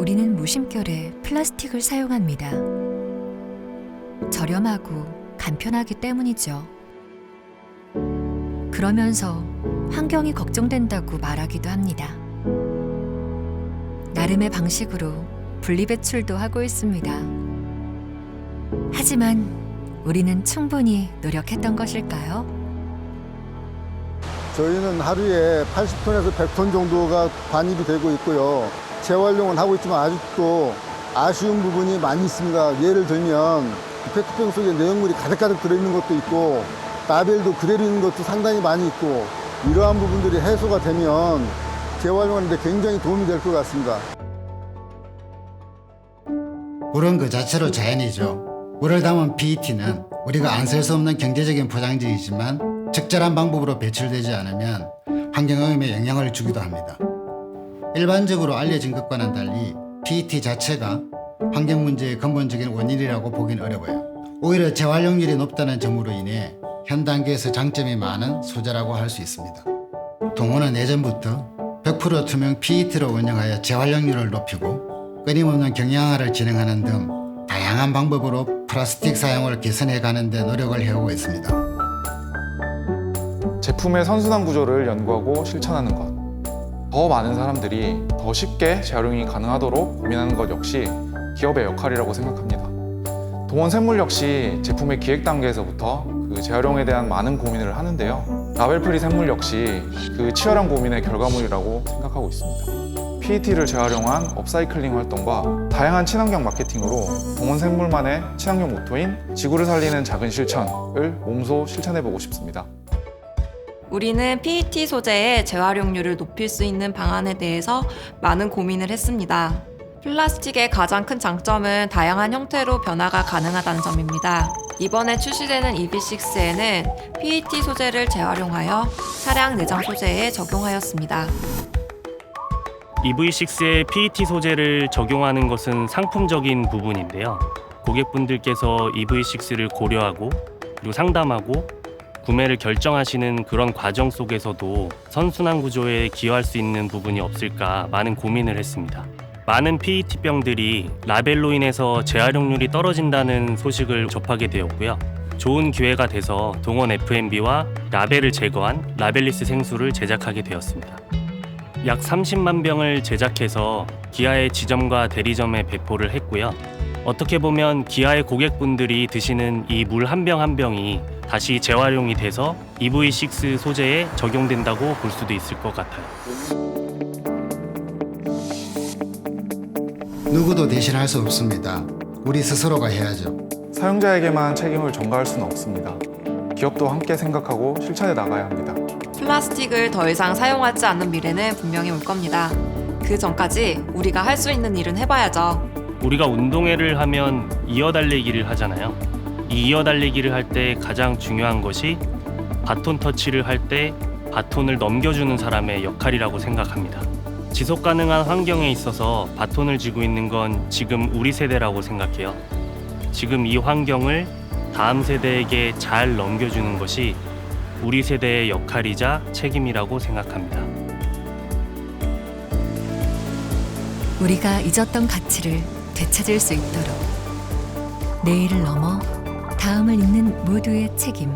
우리는 무심결에 플라스틱을 사용합니다. 저렴하고 간편하기 때문이죠. 그러면서 환경이 걱정된다고 말하기도 합니다. 나름의 방식으로 분리배출도 하고 있습니다. 하지만 우리는 충분히 노력했던 것일까요? 저희는 하루에 80톤에서 100톤 정도가 반입이 되고 있고요. 재활용은 하고 있지만 아직도 아쉬운 부분이 많이 있습니다. 예를 들면 페트병 속에 내용물이 가득가득 들어있는 것도 있고 라벨도 그대로 있는 것도 상당히 많이 있고 이러한 부분들이 해소가 되면 재활용하는데 굉장히 도움이 될 것 같습니다. 물은 그 자체로 자연이죠. 물을 담은 PET는 우리가 안 쓸 수 없는 경제적인 포장지이지만 적절한 방법으로 배출되지 않으면 환경오염에 영향을 주기도 합니다. 일반적으로 알려진 것과는 달리 PET 자체가 환경 문제의 근본적인 원인이라고 보긴 어려워요. 오히려 재활용률이 높다는 점으로 인해 현 단계에서 장점이 많은 소재라고 할 수 있습니다. 동호는 예전부터 100% 투명 PET로 운영하여 재활용률을 높이고 끊임없는 경량화를 진행하는 등 다양한 방법으로 플라스틱 사용을 개선해 가는 데 노력을 해오고 있습니다. 제품의 선순환 구조를 연구하고 실천하는 것. 더 많은 사람들이 더 쉽게 재활용이 가능하도록 고민하는 것 역시 기업의 역할이라고 생각합니다. 동원 샘물 역시 제품의 기획 단계에서부터 그 재활용에 대한 많은 고민을 하는데요. 라벨프리 샘물 역시 그 치열한 고민의 결과물이라고 생각하고 있습니다. PET를 재활용한 업사이클링 활동과 다양한 친환경 마케팅으로 동원 샘물만의 친환경 모토인 지구를 살리는 작은 실천을 몸소 실천해보고 싶습니다. 우리는 PET 소재의 재활용률을 높일 수 있는 방안에 대해서 많은 고민을 했습니다. 플라스틱의 가장 큰 장점은 다양한 형태로 변화가 가능하다는 점입니다. 이번에 출시되는 EV6에는 PET 소재를 재활용하여 차량 내장 소재에 적용하였습니다. EV6에 PET 소재를 적용하는 것은 상품적인 부분인데요. 고객분들께서 EV6를 고려하고 그리고 상담하고 구매를 결정하시는 그런 과정 속에서도 선순환 구조에 기여할 수 있는 부분이 없을까 많은 고민을 했습니다. 많은 PET 병들이 라벨로 인해서 재활용률이 떨어진다는 소식을 접하게 되었고요. 좋은 기회가 돼서 동원 F&B와 라벨을 제거한 라벨리스 생수를 제작하게 되었습니다. 약 30만 병을 제작해서 기아의 지점과 대리점에 배포를 했고요. 어떻게 보면 기아의 고객분들이 드시는 이 물 한 병한 병이 다시 재활용이 돼서 EV6 소재에 적용된다고 볼 수도 있을 것 같아요. 누구도 대신할 수 없습니다. 우리 스스로가 해야죠. 사용자에게만 책임을 전가할 수는 없습니다. 기업도 함께 생각하고 실천해 나가야 합니다. 플라스틱을 더 이상 사용하지 않는 미래는 분명히 올 겁니다. 그 전까지 우리가 할 수 있는 일은 해봐야죠. 우리가 운동회를 하면 이어달리기를 하잖아요. 이 이어 달리기를 할 때 가장 중요한 것이 바톤 터치를 할 때 바톤을 넘겨주는 사람의 역할이라고 생각합니다. 지속 가능한 환경에 있어서 바톤을 쥐고 있는 건 지금 우리 세대라고 생각해요. 지금 이 환경을 다음 세대에게 잘 넘겨주는 것이 우리 세대의 역할이자 책임이라고 생각합니다. 우리가 잊었던 가치를 되찾을 수 있도록 내일을 넘어 다음을 잇는 모두의 책임